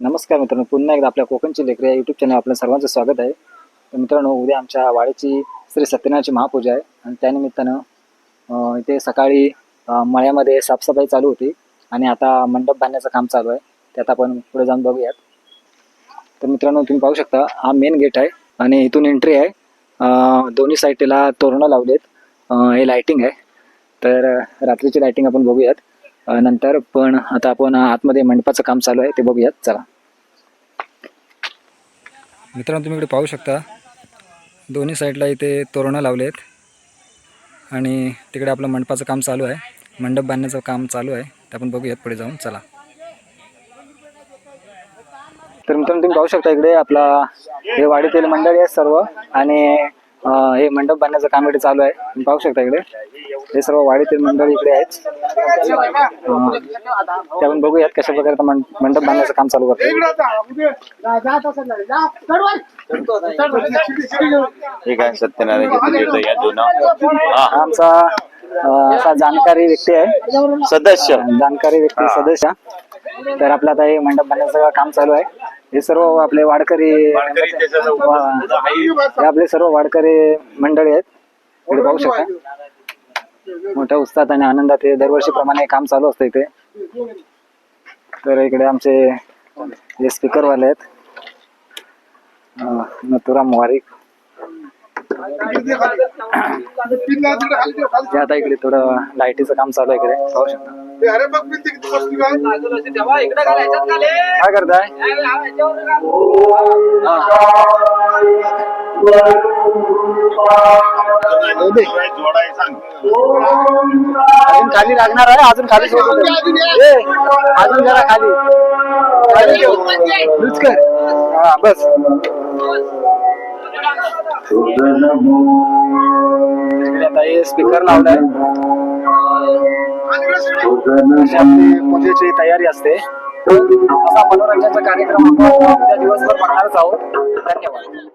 नमस्कार मित्रांनो पुन्हा एकदा आपल्या कोकणची लेकरे या युट्यूब चॅनल आपलं सर्वांचं स्वागत आहे. तर मित्रांनो उद्या आमच्या वाडीची श्री सत्यनारायणची महापूजा आहे आणि त्यानिमित्तानं इथे सकाळी मळ्यामध्ये साफसफाई चालू होती आणि आता मंडप बांधण्याचं काम चालू आहे. त्यात आपण पुढे जाऊन बघूयात. तर मित्रांनो तुम्ही पाहू शकता हा मेन गेट आहे आणि इथून एंट्री आहे. दोन्ही साईडला तोरणं लावलेत. हे लाइटिंग आहे. तर रात्रीची लाइटिंग आपण बघूयात. नंतर पण आता आपण आतमध्ये मंडपाचं काम चालू आहे ते बघूयात चला. मित्रांनो तुम्ही इकडे पाहू शकता दोन्ही साईडला इथे तोरणं लावलेत आणि तिकडे आपलं मंडपाचं काम चालू आहे. मंडप बांधण्याचं काम चालू आहे ते आपण बघूयात पुढे जाऊन चला. तर मित्रांनो तुम्ही पाहू शकता इकडे आपला हे वाडीतील मंडळी आहेत सर्व आणि हे मंडप बांधण्याचं काम इकडे चालू आहे. तुम्ही पाहू शकता इकडे. हे सर्व वाडीतील मंडळी इकडे आहेत. अं, ते आपण बघूयात कशा प्रकारे मंड- मंडप बांधण्याचं काम चालू करतो ठीक आहे सत्यनारायण या आमचा असा जाणकारी व्यक्ती आहे. सदस्य. जाणकारी व्यक्ती सदस्य. तर आपलं आता हे मंडप बांधण्याचं काम चालू आहे. हे सर्व आपले वाडकरी आपले सर्व वाडकरी मंडळी आहेत. पाहू शकता. मोठ्या उत्साहात आणि आनंदात हे दरवर्षीप्रमाणे काम चालू असतं इथे. तर इकडे आमचे जे स्पीकरवाले आहेत नथुराम वारिक आता इकडे थोडं लाईटीचं काम चालू आहे इकडे. पाहू शकता काय करताय? अजून खाली लागणार आहे अजून खाली अजून जरा खाली. खाली लूज कर. हा बस. आता हे स्पीकर लावलाय. पूजेची तयारी असते. असा मनोरंजनाचा कार्यक्रम आपण उद्या दिवसभर बघणारच आहोत. धन्यवाद.